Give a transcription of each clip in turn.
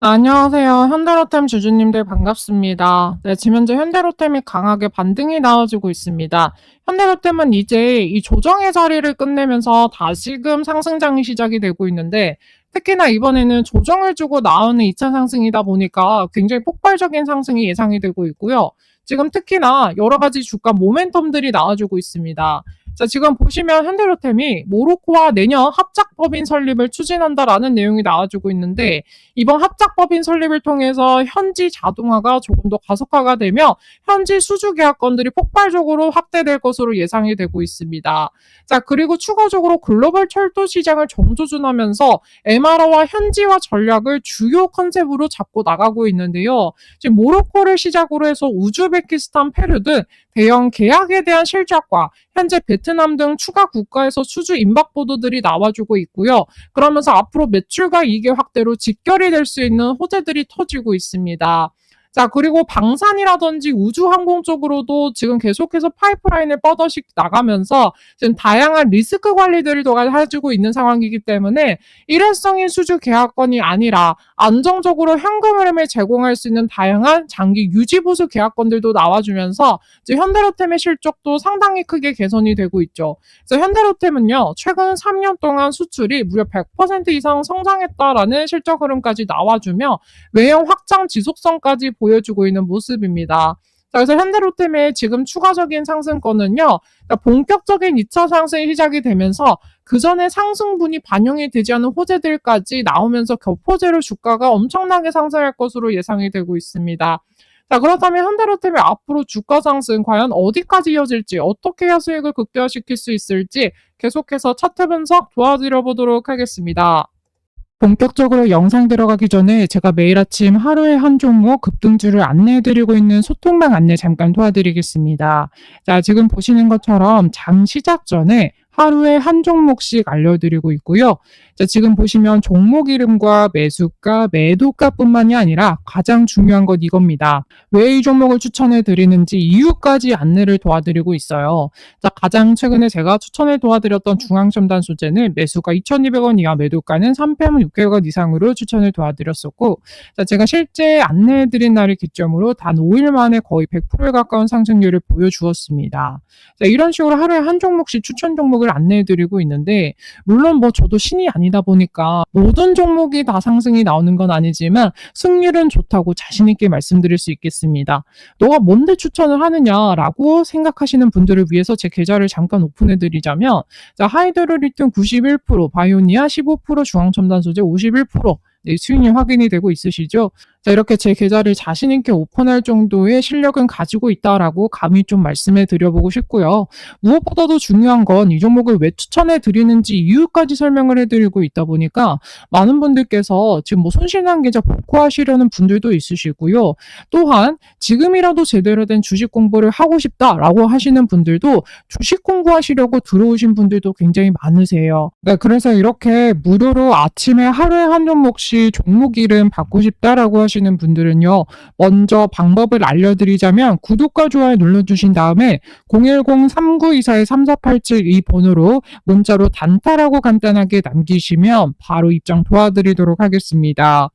안녕하세요. 현대로템 주주님들 반갑습니다. 네, 지금 현재 현대로템이 강하게 반등이 나와주고 있습니다. 현대로템은 이제 이 조정의 자리를 끝내면서 다시금 상승장이 시작이 되고 있는데 특히나 이번에는 조정을 주고 나오는 2차 상승이다 보니까 굉장히 폭발적인 상승이 예상이 되고 있고요. 지금 특히나 여러 가지 주가 모멘텀들이 나와주고 있습니다. 자, 지금 보시면 현대로템이 모로코와 내년 합작법인 설립을 추진한다라는 내용이 나와주고 있는데 이번 합작법인 설립을 통해서 현지 자동화가 조금 더 가속화가 되며 현지 수주 계약건들이 폭발적으로 확대될 것으로 예상이 되고 있습니다. 자, 그리고 추가적으로 글로벌 철도 시장을 정조준하면서 MRO와 현지화 전략을 주요 컨셉으로 잡고 나가고 있는데요. 지금 모로코를 시작으로 해서 우즈베키스탄, 페루 등 대형 계약에 대한 실적과 현재 베트 남 등 추가 국가에서 수주 임박 보도들이 나와주고 있고요. 그러면서 앞으로 매출과 이익의 확대로 직결이 될 수 있는 호재들이 터지고 있습니다. 자, 그리고 방산이라든지 우주항공 쪽으로도 지금 계속해서 파이프라인을 뻗어씩 나가면서 지금 다양한 리스크 관리들을 해주고 있는 상황이기 때문에 일회성인 수주 계약건이 아니라 안정적으로 현금 흐름을 제공할 수 있는 다양한 장기 유지 보수 계약건들도 나와주면서 지금 현대로템의 실적도 상당히 크게 개선이 되고 있죠. 그래서 현대로템은요, 최근 3년 동안 수출이 무려 100% 이상 성장했다라는 실적 흐름까지 나와주며 외형 확장 지속성까지 보 여주고 있는 모습입니다. 자, 그래서 현대로템의 지금 추가적인 상승권은요, 그러니까 본격적인 2차 상승이 시작이 되면서 그 전에 상승분이 반영이 되지 않은 호재들까지 나오면서 겹호재로 주가가 엄청나게 상승할 것으로 예상이 되고 있습니다. 자, 그렇다면 현대로템의 앞으로 주가 상승 과연 어디까지 이어질지, 어떻게 해야 수익을 극대화시킬 수 있을지 계속해서 차트 분석 도와드려 보도록 하겠습니다. 본격적으로 영상 들어가기 전에 제가 매일 아침 하루에 한 종목 급등주를 안내해드리고 있는 소통방 안내 잠깐 도와드리겠습니다. 자, 지금 보시는 것처럼 장 시작 전에 하루에 한 종목씩 알려드리고 있고요. 자, 지금 보시면 종목 이름과 매수가, 매도가뿐만이 아니라 가장 중요한 것 이겁니다. 왜 이 종목을 추천해 드리는지 이유까지 안내를 도와드리고 있어요. 자, 가장 최근에 제가 추천해 도와드렸던 중앙첨단 소재는 매수가 2,200원 이하, 매도가는 3패면 6개월 이상으로 추천을 도와드렸었고, 자, 제가 실제 안내해 드린 날을 기점으로 단 5일 만에 거의 100%에 가까운 상승률을 보여주었습니다. 자, 이런 식으로 하루에 한 종목씩 추천 종목을 안내해 드리고 있는데, 물론 뭐 저도 신이 아니다 보니까 모든 종목이 다 상승이 나오는 건 아니지만 승률은 좋다고 자신 있게 말씀드릴 수 있겠습니다. 너가 뭔데 추천을 하느냐라고 생각하시는 분들을 위해서 제 계좌를 잠깐 오픈해 드리자면, 자, 하이드로리튬 91%, 바이오니아 15%, 중앙첨단 소재 51%, 네, 수익률 확인이 되고 있으시죠? 자, 이렇게 제 계좌를 자신 있게 오픈할 정도의 실력은 가지고 있다라고 감히 좀 말씀해 드려보고 싶고요. 무엇보다도 중요한 건 이 종목을 왜 추천해 드리는지 이유까지 설명을 해드리고 있다 보니까 많은 분들께서 지금 뭐 손실난 계좌 복구하시려는 분들도 있으시고요. 또한 지금이라도 제대로 된 주식 공부를 하고 싶다라고 하시는 분들도 주식 공부하시려고 들어오신 분들도 굉장히 많으세요. 네, 그래서 이렇게 무료로 아침에 하루에 한 종목씩 종목 이름 받고 싶다라고 하시 는 분들은요. 먼저 방법을 알려드리자면 구독과 좋아요 눌러주신 다음에 010-3924-3487 이 번호로 문자로 단타라고 간단하게 남기시면 바로 입장 도와드리도록 하겠습니다.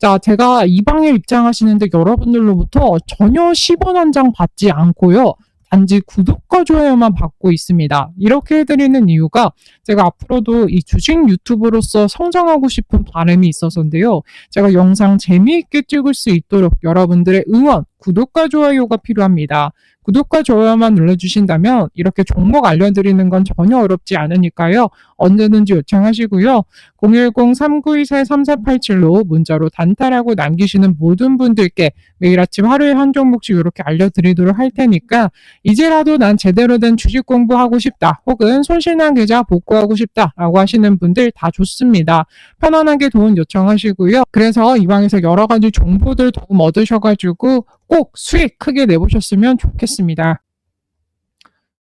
자, 제가 이 방에 입장하시는데 여러분들로부터 전혀 10원 한 장 받지 않고요. 단지 구독 과 좋아요만 받고 있습니다. 이렇게 해드리는 이유가 제가 앞으로도 이 주식 유튜브로서 성장하고 싶은 바람이 있어서인데요. 제가 영상 재미있게 찍을 수 있도록 여러분들의 응원, 구독과 좋아요가 필요합니다. 구독과 좋아요만 눌러주신다면 이렇게 종목 알려드리는 건 전혀 어렵지 않으니까요. 언제든지 요청하시고요. 010-3924-3487로 문자로 단타라고 남기시는 모든 분들께 매일 아침 하루에 한 종목씩 이렇게 알려드리도록 할 테니까 이제라도 난 제 대로 된 주식 공부하고 싶다 혹은 손실난 계좌 복구하고 싶다 라고 하시는 분들 다 좋습니다. 편안하게 도움 요청하시고요. 그래서 이 방에서 여러 가지 정보들 도움 얻으셔가지고 꼭 수익 크게 내보셨으면 좋겠습니다.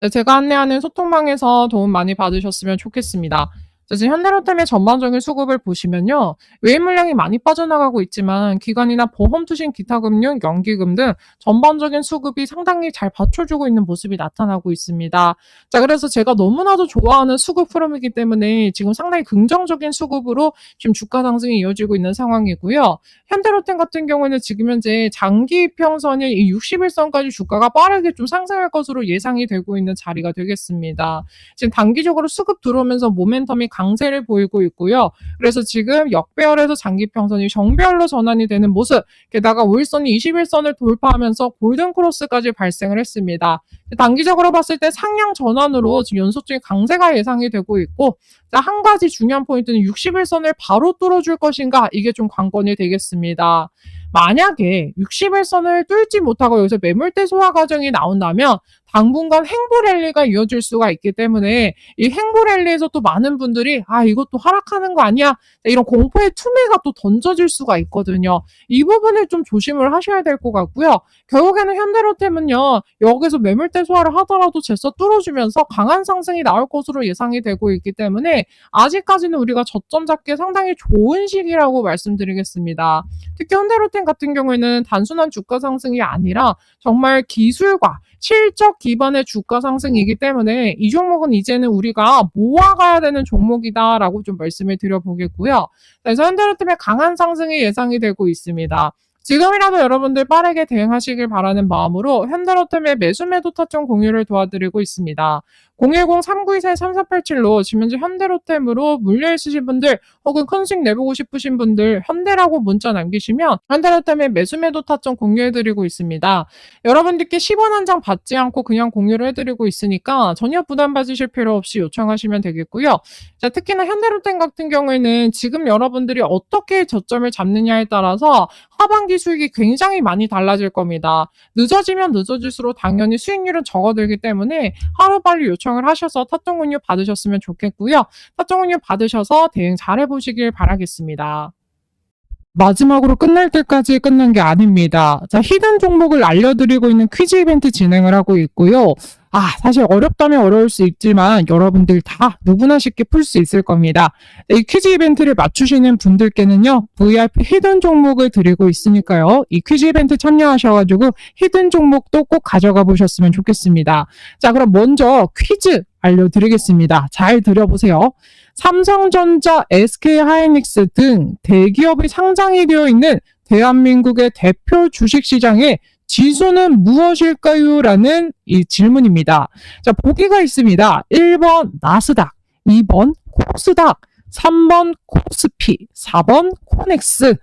네, 제가 안내하는 소통방에서 도움 많이 받으셨으면 좋겠습니다. 자, 지금 현대로템의 전반적인 수급을 보시면요. 외인 물량이 많이 빠져나가고 있지만 기관이나 보험 투신 기타 금융, 연기금 등 전반적인 수급이 상당히 잘 받쳐주고 있는 모습이 나타나고 있습니다. 자, 그래서 제가 너무나도 좋아하는 수급 흐름이기 때문에 지금 상당히 긍정적인 수급으로 지금 주가 상승이 이어지고 있는 상황이고요. 현대로템 같은 경우에는 지금 현재 장기 평선인 이 61선까지 주가가 빠르게 좀 상승할 것으로 예상이 되고 있는 자리가 되겠습니다. 지금 단기적으로 수급 들어오면서 모멘텀이 강 세를 보이고 있고요. 그래서 지금 역배열에서 장기 평선이 정배열로 전환이 되는 모습, 게다가 5일선이 21선을 돌파하면서 골든 크로스까지 발생을 했습니다. 단기적으로 봤을 때 상향 전환으로 지금 연속적인 강세가 예상이 되고 있고, 자, 한 가지 중요한 포인트는 61선을 바로 뚫어줄 것인가, 이게 좀 관건이 되겠습니다. 만약에 61선을 뚫지 못하고 여기서 매물대 소화 과정이 나온다면 당분간 행보 랠리가 이어질 수가 있기 때문에 이 행보 랠리에서 또 많은 분들이 아 이것도 하락하는 거 아니야 이런 공포의 투매가 또 던져질 수가 있거든요. 이 부분을 좀 조심을 하셔야 될 것 같고요. 결국에는 현대로템은요 여기서 매물대 소화를 하더라도 재서 뚫어주면서 강한 상승이 나올 것으로 예상이 되고 있기 때문에 아직까지는 우리가 저점 잡기 상당히 좋은 시기라고 말씀드리겠습니다. 특히 현대로템 같은 경우에는 단순한 주가 상승이 아니라 정말 기술과 실적 기반의 주가 상승이기 때문에 이 종목은 이제는 우리가 모아가야 되는 종목이다라고 좀 말씀을 드려보겠고요. 그래서 현대로템의 강한 상승이 예상이 되고 있습니다. 지금이라도 여러분들 빠르게 대응하시길 바라는 마음으로 현대로템의 매수 매도 타점 공유를 도와드리고 있습니다. 010-3924-3487로 지금 현재 현대로템으로 물려 있으신 분들 혹은 큰 수익 내보고 싶으신 분들 현대라고 문자 남기시면 현대로템의 매수 매도 타점 공유해드리고 있습니다. 여러분들께 10원 한 장 받지 않고 그냥 공유를 해드리고 있으니까 전혀 부담 가지실 필요 없이 요청하시면 되겠고요. 자, 특히나 현대로템 같은 경우에는 지금 여러분들이 어떻게 저점을 잡느냐에 따라서 하반기 수익이 굉장히 많이 달라질 겁니다. 늦어지면 늦어질수록 당연히 수익률은 적어들기 때문에 하루빨리 요청을 하셔서 타점 공유 받으셨으면 좋겠고요. 타점 공유 받으셔서 대응 잘 해보시길 바라겠습니다. 마지막으로 끝날 때까지 끝난 게 아닙니다. 자, 히든 종목을 알려드리고 있는 퀴즈 이벤트 진행을 하고 있고요. 아, 사실 어렵다면 어려울 수 있지만 여러분들 다 누구나 쉽게 풀 수 있을 겁니다. 이 퀴즈 이벤트를 맞추시는 분들께는요, VIP 히든 종목을 드리고 있으니까요. 이 퀴즈 이벤트 참여하셔가지고 히든 종목도 꼭 가져가 보셨으면 좋겠습니다. 자, 그럼 먼저 퀴즈 알려드리겠습니다. 잘 들어보세요. 삼성전자, SK하이닉스 등 대기업이 상장이 되어 있는 대한민국의 대표 주식시장에 지수는 무엇일까요? 라는 이 질문입니다. 자, 보기가 있습니다. 1번 나스닥, 2번 코스닥, 3번 코스피, 4번 코넥스.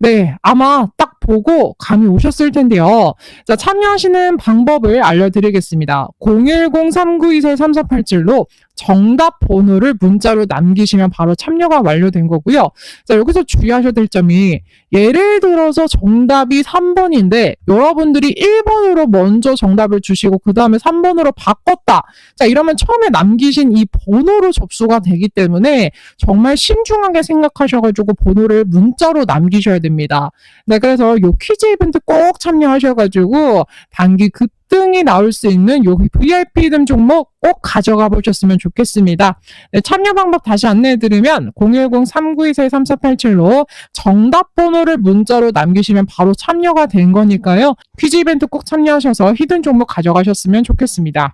네, 아마 딱 보고 감이 오셨을 텐데요. 자, 참여하시는 방법을 알려드리겠습니다. 010-3924-3487로 정답 번호를 문자로 남기시면 바로 참여가 완료된 거고요. 자, 여기서 주의하셔야 될 점이 예를 들어서 정답이 3번인데 여러분들이 1번으로 먼저 정답을 주시고 그 다음에 3번으로 바꿨다. 자, 이러면 처음에 남기신 이 번호로 접수가 되기 때문에 정말 신중하게 생각하셔가지고 번호를 문자로 남기셔야 됩니다. 네, 요 퀴즈 이벤트 꼭 참여하셔가지고 단기 급등이 나올 수 있는 요 VIP 등 종목 꼭 가져가 보셨으면 좋겠습니다. 네, 참여 방법 다시 안내해드리면 010-3924-3487로 정답 번호를 문자로 남기시면 바로 참여가 된 거니까요. 퀴즈 이벤트 꼭 참여하셔서 히든 종목 가져가셨으면 좋겠습니다.